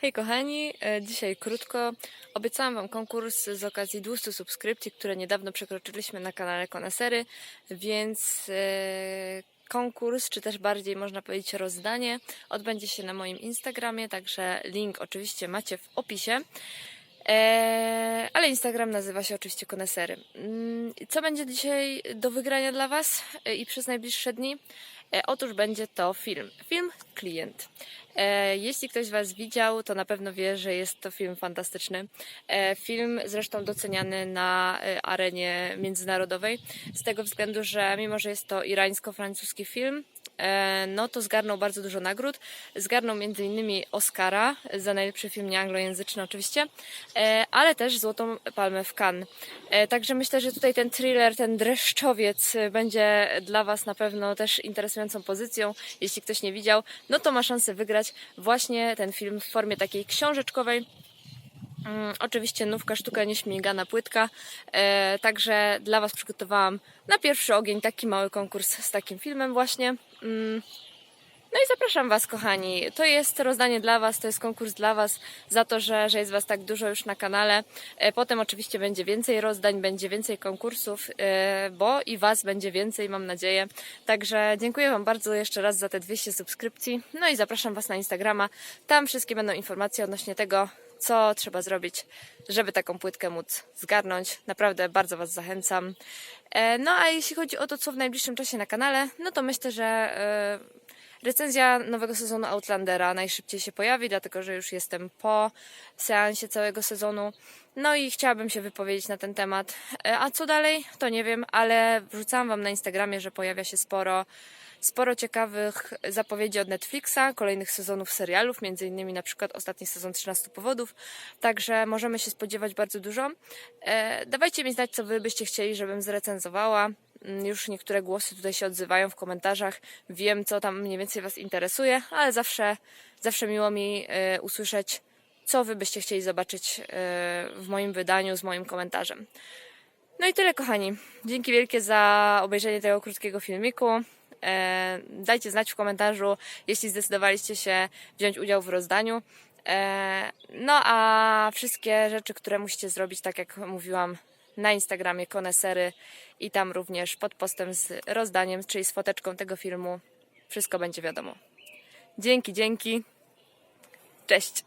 Hej kochani, e, dzisiaj krótko. Obiecałam Wam konkurs z okazji 200 subskrypcji, które niedawno przekroczyliśmy na kanale Konesery, więc e, konkurs, czy też bardziej można powiedzieć rozdanie, odbędzie się na moim Instagramie, także link oczywiście macie w opisie. E, ale Instagram nazywa się oczywiście Konesery. Mm, Co będzie dzisiaj do wygrania dla Was i przez najbliższe dni? E, Otóż będzie to film. Film Klient. E, Jeśli ktoś z Was widział, to na pewno wie, że jest to film fantastyczny. E, Film zresztą doceniany na arenie międzynarodowej, z tego względu, że mimo, że jest to irańsko-francuski film, no to zgarnął bardzo dużo nagród. Zgarnął innymi Oscara za najlepszy film nieanglojęzyczny oczywiście, e, ale też Złotą Palmę w Cannes. E, Także myślę, że tutaj ten thriller, ten dreszczowiec e, będzie dla Was na pewno też interesującą pozycją. Jeśli ktoś nie widział, no to ma szansę wygrać właśnie ten film w formie takiej książeczkowej. Mm, Oczywiście nówka sztuka nieśmigana płytka. E, także dla Was przygotowałam na pierwszy ogień taki mały konkurs z takim filmem właśnie. Mm, no i zapraszam Was, kochani. To jest rozdanie dla Was, to jest konkurs dla Was za to, że, że jest Was tak dużo już na kanale. E, Potem oczywiście będzie więcej rozdań, będzie więcej konkursów, e, bo i Was będzie więcej, mam nadzieję. Także dziękuję Wam bardzo jeszcze raz za te 200 subskrypcji. No i zapraszam Was na Instagrama. Tam wszystkie będą informacje odnośnie tego, co trzeba zrobić, żeby taką płytkę móc zgarnąć. Naprawdę bardzo Was zachęcam. E, No a jeśli chodzi o to, co w najbliższym czasie na kanale, no to myślę, że e, recenzja nowego sezonu Outlandera najszybciej się pojawi, dlatego że już jestem po seansie całego sezonu. No i chciałabym się wypowiedzieć na ten temat. E, A co dalej, to nie wiem, ale wrzucałam Wam na Instagramie, że pojawia się sporo sporo ciekawych zapowiedzi od Netflixa, kolejnych sezonów serialów, między innymi na przykład ostatni sezon 13 powodów, także możemy się spodziewać bardzo dużo. E, dawajcie mi znać, co wy byście chcieli, żebym zrecenzowała. Mm, Już niektóre głosy tutaj się odzywają w komentarzach. Wiem, co tam mniej więcej was interesuje, ale zawsze, zawsze miło mi e, usłyszeć, co wy byście chcieli zobaczyć e, w moim wydaniu z moim komentarzem. No i tyle, kochani. Dzięki wielkie za obejrzenie tego krótkiego filmiku. E, dajcie znać w komentarzu, jeśli zdecydowaliście się wziąć udział w rozdaniu. E, no a wszystkie rzeczy, które musicie zrobić, tak jak mówiłam, na Instagramie Konesery i tam również pod postem z rozdaniem, czyli z foteczką tego filmu, wszystko będzie wiadomo. Dzięki, dzięki. Cześć.